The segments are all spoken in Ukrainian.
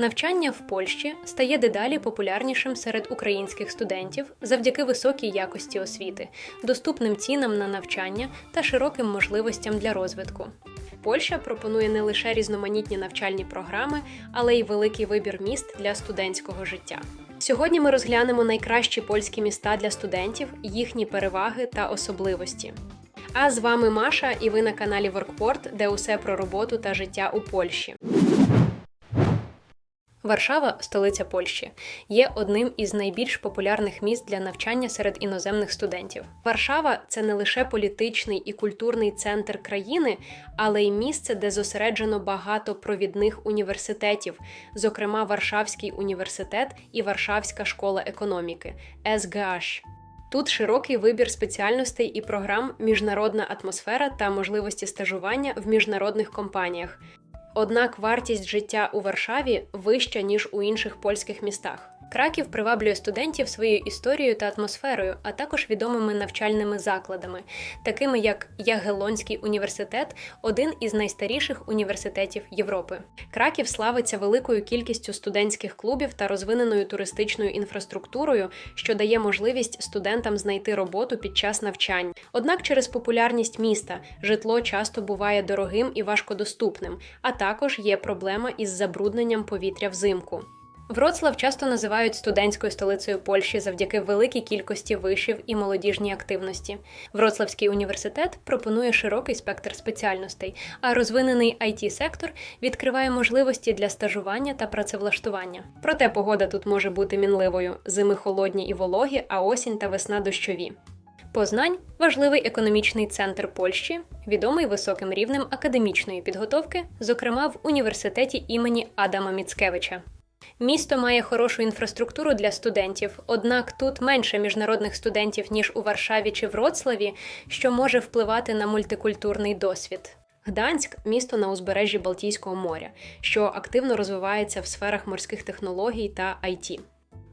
Навчання в Польщі стає дедалі популярнішим серед українських студентів завдяки високій якості освіти, доступним цінам на навчання та широким можливостям для розвитку. Польща пропонує не лише різноманітні навчальні програми, але й великий вибір міст для студентського життя. Сьогодні ми розглянемо найкращі польські міста для студентів, їхні переваги та особливості. А з вами Маша, і ви на каналі Workport, де усе про роботу та життя у Польщі. Варшава, столиця Польщі, є одним із найбільш популярних міст для навчання серед іноземних студентів. Варшава це не лише політичний і культурний центр країни, але й місце, де зосереджено багато провідних університетів, зокрема Варшавський університет і Варшавська школа економіки СГАШ. Тут широкий вибір спеціальностей і програм, міжнародна атмосфера та можливості стажування в міжнародних компаніях. Однак вартість життя у Варшаві вища ніж у інших польських містах. Краків приваблює студентів своєю історією та атмосферою, а також відомими навчальними закладами, такими як Ягелонський університет, один із найстаріших університетів Європи. Краків славиться великою кількістю студентських клубів та розвиненою туристичною інфраструктурою, що дає можливість студентам знайти роботу під час навчань. Однак через популярність міста житло часто буває дорогим і важкодоступним, а також є проблема із забрудненням повітря взимку. Вроцлав часто називають студентською столицею Польщі завдяки великій кількості вишів і молодіжній активності. Вроцлавський університет пропонує широкий спектр спеціальностей, а розвинений it сектор відкриває можливості для стажування та працевлаштування. Проте погода тут може бути мінливою: зими холодні і вологі, а осінь та весна дощові. Познань важливий економічний центр Польщі, відомий високим рівнем академічної підготовки, зокрема в університеті імені Адама Міцкевича. Місто має хорошу інфраструктуру для студентів, однак тут менше міжнародних студентів ніж у Варшаві чи Вроцлаві, що може впливати на мультикультурний досвід. Гданськ місто на узбережжі Балтійського моря, що активно розвивається в сферах морських технологій та IT.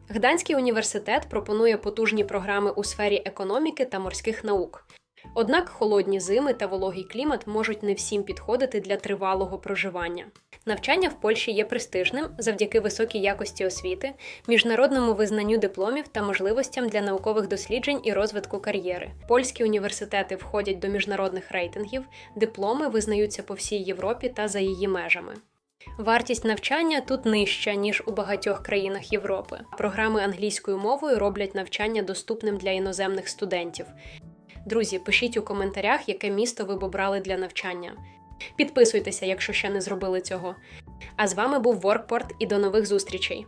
Гданський університет пропонує потужні програми у сфері економіки та морських наук. Однак холодні зими та вологий клімат можуть не всім підходити для тривалого проживання. Навчання в Польщі є престижним завдяки високій якості освіти, міжнародному визнанню дипломів та можливостям для наукових досліджень і розвитку кар'єри. Польські університети входять до міжнародних рейтингів, дипломи визнаються по всій Європі та за її межами. Вартість навчання тут нижча ніж у багатьох країнах Європи. Програми англійською мовою роблять навчання доступним для іноземних студентів. Друзі, пишіть у коментарях, яке місто ви б обрали для навчання. Підписуйтеся, якщо ще не зробили цього. А з вами був Воркпорт і до нових зустрічей!